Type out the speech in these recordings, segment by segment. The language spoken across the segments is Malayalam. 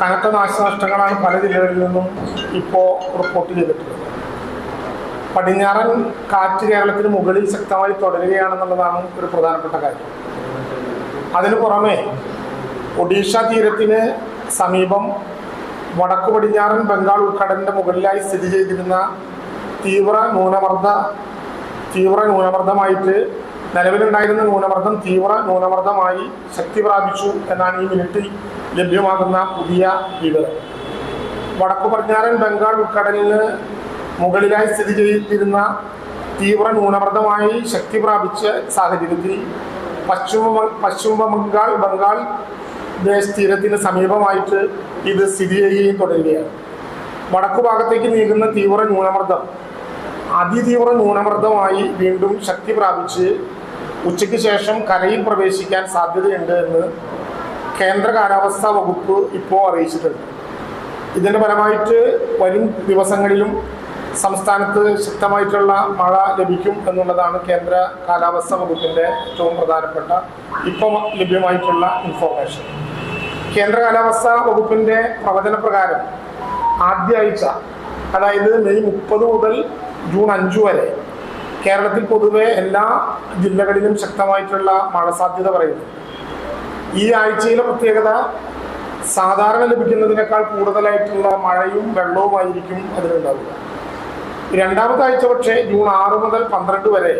കനത്ത നാശനഷ്ടങ്ങളാണ് പല ജില്ലകളിൽ നിന്നും ഇപ്പോൾ റിപ്പോർട്ട് ചെയ്തിട്ടുള്ളത്. പടിഞ്ഞാറൻ കാറ്റ് കേരളത്തിന് മുകളിൽ ശക്തമായി തുടരുകയാണെന്നുള്ളതാണ് ഒരു പ്രധാനപ്പെട്ട കാര്യം. അതിനു പുറമെ ഒഡീഷ തീരത്തിന് സമീപം വടക്കു പടിഞ്ഞാറൻ ബംഗാൾ ഉൾക്കടലിന്റെ മുകളിലായി സ്ഥിതി ചെയ്തിരുന്ന തീവ്ര ന്യൂനമർദ്ദ തീവ്ര ന്യൂനമർദ്ദമായിട്ട് നിലവിലുണ്ടായിരുന്ന ന്യൂനമർദ്ദം തീവ്ര ന്യൂനമർദ്ദമായി ശക്തി പ്രാപിച്ചു എന്നാണ് ഈ മിനിറ്റിൽ ലഭ്യമാകുന്ന പുതിയ വിവരം വടക്കു പടിഞ്ഞാറൻ ബംഗാൾ ഉൾക്കടലിന് മുകളിലായി സ്ഥിതി ചെയ്തിരുന്ന തീവ്ര ന്യൂനമർദ്ദമായി ശക്തി പ്രാപിച്ച സാഹചര്യത്തിൽ പശ്ചിമ പശ്ചിമ ബംഗാൾ ബംഗാൾ ദേശ തീരത്തിന് സമീപമായിട്ട് ഇത് സ്ഥിതി ചെയ്യുകയും തുടരുകയാണ്. വടക്കു ഭാഗത്തേക്ക് നീങ്ങുന്ന തീവ്ര ന്യൂനമർദ്ദം അതിതീവ്ര ന്യൂനമർദ്ദമായി വീണ്ടും ശക്തി പ്രാപിച്ച് ഉച്ചയ്ക്ക് ശേഷം കരയിൽ പ്രവേശിക്കാൻ സാധ്യതയുണ്ട് എന്ന് കേന്ദ്ര കാലാവസ്ഥാ വകുപ്പ് ഇപ്പോൾ അറിയിച്ചിട്ടുണ്ട്. ഇതിന്റെ ഫലമായിട്ട് വരും ദിവസങ്ങളിലും സംസ്ഥാനത്ത് ശക്തമായിട്ടുള്ള മഴ ലഭിക്കും എന്നുള്ളതാണ് കേന്ദ്ര കാലാവസ്ഥാ വകുപ്പിന്റെ ഏറ്റവും പ്രധാനപ്പെട്ട ഇപ്പോൾ ലഭ്യമായിട്ടുള്ള ഇൻഫോർമേഷൻ കേന്ദ്ര കാലാവസ്ഥാ വകുപ്പിന്റെ പ്രവചന പ്രകാരം ആദ്യ ആഴ്ച അതായത് മെയ് മുപ്പത് മുതൽ ജൂൺ അഞ്ച് വരെ കേരളത്തിൽ പൊതുവെ എല്ലാ ജില്ലകളിലും ശക്തമായിട്ടുള്ള മഴ സാധ്യത പറയുന്നു. ഈ ആഴ്ചയിലെ പ്രത്യേകത സാധാരണ ലഭിക്കുന്നതിനേക്കാൾ കൂടുതലായിട്ടുള്ള മഴയും വെള്ളവുമായിരിക്കും അതിലുണ്ടാവുക. രണ്ടാമത്തെ ആഴ്ച പക്ഷേ ജൂൺ ആറ് മുതൽ പന്ത്രണ്ട് വരെ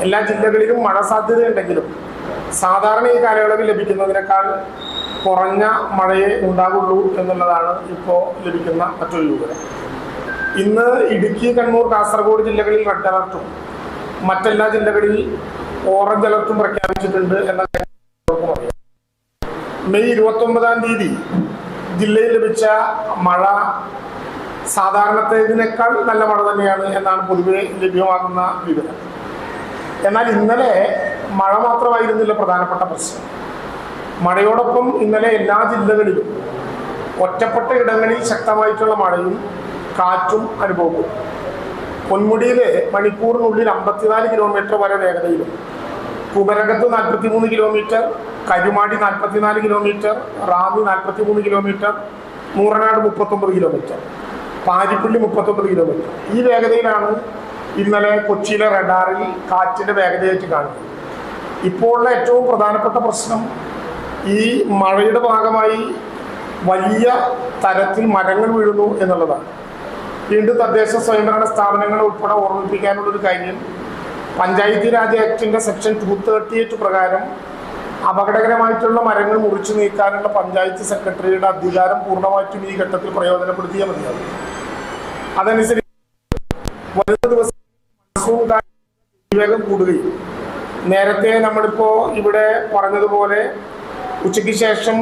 എല്ലാ ജില്ലകളിലും മഴ സാധ്യതയുണ്ടെങ്കിലും സാധാരണ ഈ കാലയളവിൽ ലഭിക്കുന്നതിനേക്കാൾ കുറഞ്ഞ മഴയെ ഉണ്ടാകുള്ളൂ എന്നുള്ളതാണ് ഇപ്പോൾ ലഭിക്കുന്ന മറ്റൊരു വിവരം ഇന്ന് ഇടുക്കി കണ്ണൂർ കാസർഗോഡ് ജില്ലകളിൽ റെഡ് അലർട്ടും മറ്റെല്ലാ ജില്ലകളിൽ ഓറഞ്ച് അലർട്ടും പ്രഖ്യാപിച്ചിട്ടുണ്ട് എന്ന മെയ് ഇരുപത്തി ഒമ്പതാം തീയതി ജില്ലയിൽ ലഭിച്ച മഴ സാധാരണത്തേതിനേക്കാൾ നല്ല മഴ തന്നെയാണ് എന്നാണ് പൊതുവെ ലഭ്യമാകുന്ന വിവരം. എന്നാൽ ഇന്നലെ മഴ മാത്രമായിരുന്നില്ല പ്രധാനപ്പെട്ട പ്രശ്നം. മഴയോടൊപ്പം ഇന്നലെ എല്ലാ ജില്ലകളിലും ഒറ്റപ്പെട്ട ഇടങ്ങളിൽ ശക്തമായിട്ടുള്ള മഴയും കാറ്റും അനുഭവപ്പെട്ടു. പൊന്മുടിയിലെ മണിക്കൂറിനുള്ളിൽ അമ്പത്തിനാല് കിലോമീറ്റർ വരെ വേഗതയിലും കുമരകത്ത് നാൽപ്പത്തിമൂന്ന് കിലോമീറ്റർ കരുമാടി നാൽപ്പത്തിനാല് കിലോമീറ്റർ റാന്നി നാൽപ്പത്തിമൂന്ന് കിലോമീറ്റർ നൂറനാട് മുപ്പത്തൊമ്പത് കിലോമീറ്റർ പാരിപ്പള്ളി മുപ്പത്തൊമ്പത് കിലോമീറ്റർ. ഈ വേഗതയിലാണ് ഇന്നലെ കൊച്ചിയിലെ റഡാറിൽ കാറ്റിന്റെ വേഗതയായിട്ട് കാണുന്നത്. ഇപ്പോഴുള്ള ഏറ്റവും പ്രധാനപ്പെട്ട പ്രശ്നം ഈ മഴയുടെ ഭാഗമായി വലിയ തരത്തിൽ മരങ്ങൾ വീഴുന്നു എന്നുള്ളതാണ്. വീണ്ടും തദ്ദേശ സ്വയംഭരണ സ്ഥാപനങ്ങളെ ഉൾപ്പെടെ ഓർമ്മിപ്പിക്കാനുള്ളൊരു കാര്യം പഞ്ചായത്തി രാജ് ആക്ടിന്റെ സെക്ഷൻ ടു തേർട്ടി എയ്റ്റ് പ്രകാരം അപകടകരമായിട്ടുള്ള മരങ്ങൾ മുറിച്ചു നീക്കാനുള്ള പഞ്ചായത്ത് സെക്രട്ടറിയുടെ അധികാരം പൂർണമായിട്ടും ഈ ഘട്ടത്തിൽ പ്രയോജനപ്പെടുത്തിയാൽ മതിയാകും. അതനുസരിച്ച് വരുന്ന വേഗം കൂടുകയും. നേരത്തെ നമ്മളിപ്പോ ഇവിടെ പറഞ്ഞതുപോലെ ഉച്ചയ്ക്ക് ശേഷം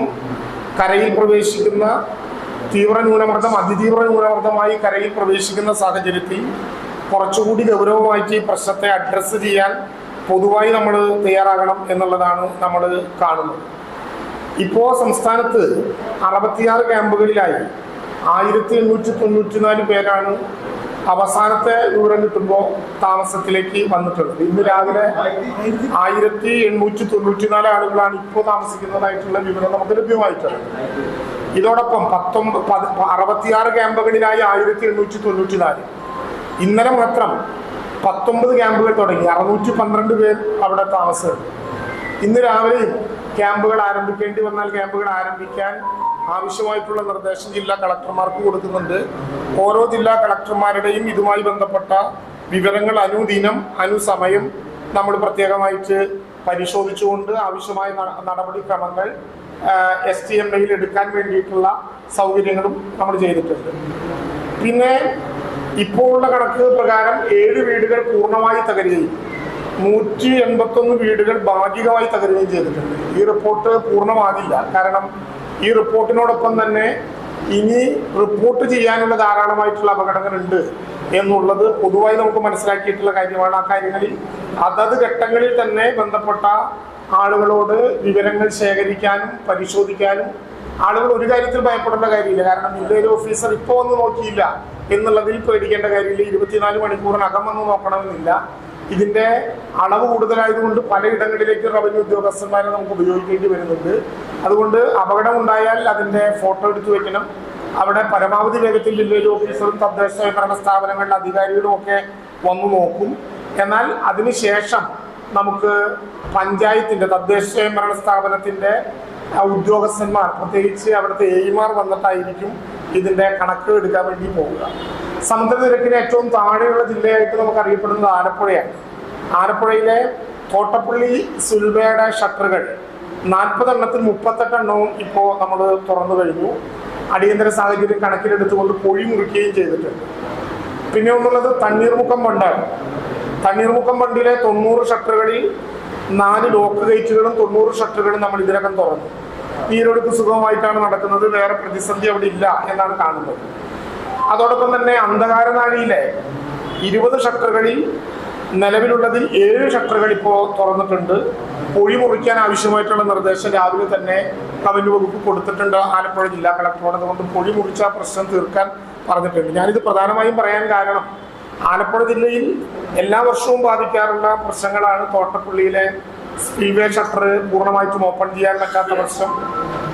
കരയിൽ പ്രവേശിക്കുന്ന തീവ്ര ന്യൂനമർദ്ദം അതിതീവ്ര ന്യൂനമർദ്ദമായി കരയിൽ പ്രവേശിക്കുന്ന സാഹചര്യത്തിൽ കുറച്ചുകൂടി ഗൗരവമായിട്ട് ഈ പ്രശ്നത്തെ അഡ്രസ്സ് ചെയ്യാൻ പൊതുവായി നമ്മൾ തയ്യാറാകണം എന്നുള്ളതാണ് നമ്മൾ കാണുന്നത്. ഇപ്പോൾ സംസ്ഥാനത്ത് അറുപത്തിയാറ് ക്യാമ്പുകളിലായി ആയിരത്തി എണ്ണൂറ്റി തൊണ്ണൂറ്റിനാല് പേരാണ് അവസാനത്തെ വിവരം കിട്ടുമ്പോൾ താമസത്തിലേക്ക് വന്നിട്ടുള്ളത്. ഇന്ന് രാവിലെ ആയിരത്തി എണ്ണൂറ്റി തൊണ്ണൂറ്റിനാല് ആളുകളാണ് ഇപ്പോൾ താമസിക്കുന്നതായിട്ടുള്ള വിവരം നമുക്ക് ലഭ്യമായിട്ടുള്ളത്. ഇതോടൊപ്പം പത്തൊമ്പത് പത്- അറുപത്തിയാറ് ക്യാമ്പുകളിലായി ആയിരത്തി എണ്ണൂറ്റി തൊണ്ണൂറ്റിനാല് ഇന്നലെ മാത്രം പത്തൊമ്പത് ക്യാമ്പുകൾ തുടങ്ങി. അറുന്നൂറ്റി പന്ത്രണ്ട് പേർ അവിടെ താമസമുണ്ട് ഇന്ന് രാവിലെയും ക്യാമ്പുകൾ ആരംഭിക്കേണ്ടി വന്നാൽ ക്യാമ്പുകൾ ആരംഭിക്കാൻ ആവശ്യമായിട്ടുള്ള നിർദ്ദേശം ജില്ലാ കളക്ടർമാർക്ക് കൊടുക്കുന്നുണ്ട്. ഓരോ ജില്ലാ കളക്ടർമാരുടെയും ഇതുമായി ബന്ധപ്പെട്ട വിവരങ്ങൾ അനുദിനം അനുസമയം നമ്മൾ പ്രത്യേകമായിട്ട് പരിശോധിച്ചുകൊണ്ട് ആവശ്യമായ നടപടിക്രമങ്ങൾ എസ് ടി എം ഐയിൽ എടുക്കാൻ വേണ്ടിയിട്ടുള്ള സൗകര്യങ്ങളും നമ്മൾ ചെയ്തിട്ടുണ്ട്. പിന്നെ ഇപ്പോൾ ഉള്ള കണക്ക് പ്രകാരം ഏഴ് വീടുകൾ പൂർണമായി തകരുകയും നൂറ്റി എൺപത്തൊന്ന് വീടുകൾ ഭാഗികമായി തകരുകയും ചെയ്തിട്ടുണ്ട്. ഈ റിപ്പോർട്ട് പൂർണമാകില്ല. കാരണം ഈ റിപ്പോർട്ടിനോടൊപ്പം തന്നെ ഇനി റിപ്പോർട്ട് ചെയ്യാനുള്ള ധാരാളമായിട്ടുള്ള അപകടങ്ങളുണ്ട് എന്നുള്ളത് പൊതുവായി നമുക്ക് മനസ്സിലാക്കിയിട്ടുള്ള കാര്യമാണ്. ആ കാര്യങ്ങളിൽ അതത് ഘട്ടങ്ങളിൽ തന്നെ ബന്ധപ്പെട്ട ആളുകളോട് വിവരങ്ങൾ ശേഖരിക്കാനും പരിശോധിക്കാനും ആളുകൾ ഒരു കാര്യത്തിൽ ഭയപ്പെടേണ്ട കാര്യമില്ല. കാരണം വില്ലേജ് ഓഫീസർ ഇപ്പോൾ ഒന്ന് നോക്കിയില്ല എന്നുള്ളതിൽ പേടിക്കേണ്ട കാര്യമില്ല. ഇരുപത്തിനാല് മണിക്കൂറിനകം വന്ന് നോക്കണമെന്നില്ല. ഇതിന്റെ അളവ് കൂടുതലായതുകൊണ്ട് പലയിടങ്ങളിലേക്ക് റവന്യൂ ഉദ്യോഗസ്ഥന്മാരെ നമുക്ക് ഉപയോഗിക്കേണ്ടി വരുന്നുണ്ട്. അതുകൊണ്ട് അപകടം ഉണ്ടായാൽ അതിന്റെ ഫോട്ടോ എടുത്തു വെക്കണം. അവിടെ പരമാവധി വേഗത്തിൽ വില്ലേജ് ഓഫീസറും തദ്ദേശ സ്വയംഭരണ സ്ഥാപനങ്ങളിലെ അധികാരികളും ഒക്കെ വന്നു നോക്കും. എന്നാൽ അതിനുശേഷം നമുക്ക് പഞ്ചായത്തിന്റെ തദ്ദേശ സ്വയംഭരണ സ്ഥാപനത്തിന്റെ ഉദ്യോഗസ്ഥന്മാർ പ്രത്യേകിച്ച് അവിടുത്തെ എയിമാർ വന്നിട്ടായിരിക്കും ഇതിന്റെ കണക്ക് എടുക്കാൻ വേണ്ടി പോവുക. സമുദ്രനിരക്കിന് ഏറ്റവും താഴെയുള്ള ജില്ലയായിട്ട് നമുക്ക് അറിയപ്പെടുന്നത് ആലപ്പുഴയാണ്. ആലപ്പുഴയിലെ തോട്ടപ്പള്ളി സുൽബയുടെ ഷട്ടറുകൾ നാൽപ്പതെണ്ണത്തിൽ മുപ്പത്തെട്ടെണ്ണവും ഇപ്പോൾ നമ്മൾ തുറന്നു കഴിഞ്ഞു. അടിയന്തര സാഹചര്യം കണക്കിലെടുത്തുകൊണ്ട് പൊഴി മുറിക്കുകയും ചെയ്തിട്ടുണ്ട്. പിന്നെ ഒന്നുള്ളത് തണ്ണീർമുക്കം ബണ്ടാണ് തണ്ണീർമുക്കം ബണ്ടിലെ തൊണ്ണൂറ് ഷട്ടറുകളിൽ നാല് ലോക്ക് ഗേറ്റുകളും തൊണ്ണൂറ് ഷട്ടറുകളും നമ്മൾ ഇതിനകം തുറന്നു. നീരൊഴുക്ക് സുഗമമായിട്ടാണ് നടക്കുന്നത്. വേറെ പ്രതിസന്ധി അവിടെ ഇല്ല എന്നാണ് കാണുന്നത്. അതോടൊപ്പം തന്നെ അന്ധകാരനാഴിയിലെ ഇരുപത് ഷട്ടറുകളിൽ നിലവിലുള്ളതിൽ ഏഴ് ഷട്ടറുകൾ ഇപ്പോൾ തുറന്നിട്ടുണ്ട്. പൊഴി മുറിക്കാൻ ആവശ്യമായിട്ടുള്ള നിർദ്ദേശം രാവിലെ തന്നെ റവന്യൂ വകുപ്പ് കൊടുത്തിട്ടുണ്ട്. ആലപ്പുഴ ജില്ലാ കളക്ടറോട് അതുകൊണ്ട് പൊഴി മുറിച്ച പ്രശ്നം തീർക്കാൻ പറഞ്ഞിട്ടുണ്ട്. ഞാനിത് പ്രധാനമായും പറയാൻ കാരണം ആലപ്പുഴ ജില്ലയിൽ എല്ലാ വർഷവും ബാധിക്കാറുള്ള പ്രശ്നങ്ങളാണ് തോട്ടപ്പള്ളിയിലെ സ്പീവേ ഷട്ടർ പൂർണമായിട്ടും ഓപ്പൺ ചെയ്യാൻ പറ്റാത്ത പ്രശ്നം.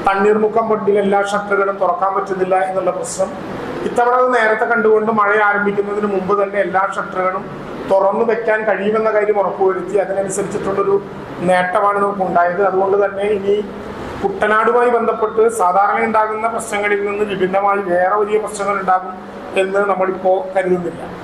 തണ്ണീർമുക്കം ബണ്ടിൽ എല്ലാ ഷട്ടറുകളും തുറക്കാൻ പറ്റുന്നില്ല എന്നുള്ള പ്രശ്നം. ഇത്തവണ നേരത്തെ കണ്ടുകൊണ്ട് മഴ ആരംഭിക്കുന്നതിന് മുമ്പ് തന്നെ എല്ലാ ഷട്ടറുകളും തുറന്നു വെക്കാൻ കഴിയുമെന്ന കാര്യം ഉറപ്പുവരുത്തി അതിനനുസരിച്ചിട്ടുള്ളൊരു നേട്ടമാണ് നമുക്ക് ഉണ്ടായത് അതുകൊണ്ട് തന്നെ ഇനി കുട്ടനാടുമായി ബന്ധപ്പെട്ട് സാധാരണ ഉണ്ടാകുന്ന പ്രശ്നങ്ങളിൽ നിന്ന് വിഭിന്നമായി വേറെ വലിയ പ്രശ്നങ്ങൾ ഉണ്ടാകും എന്ന് നമ്മളിപ്പോൾ കരുതുന്നില്ല.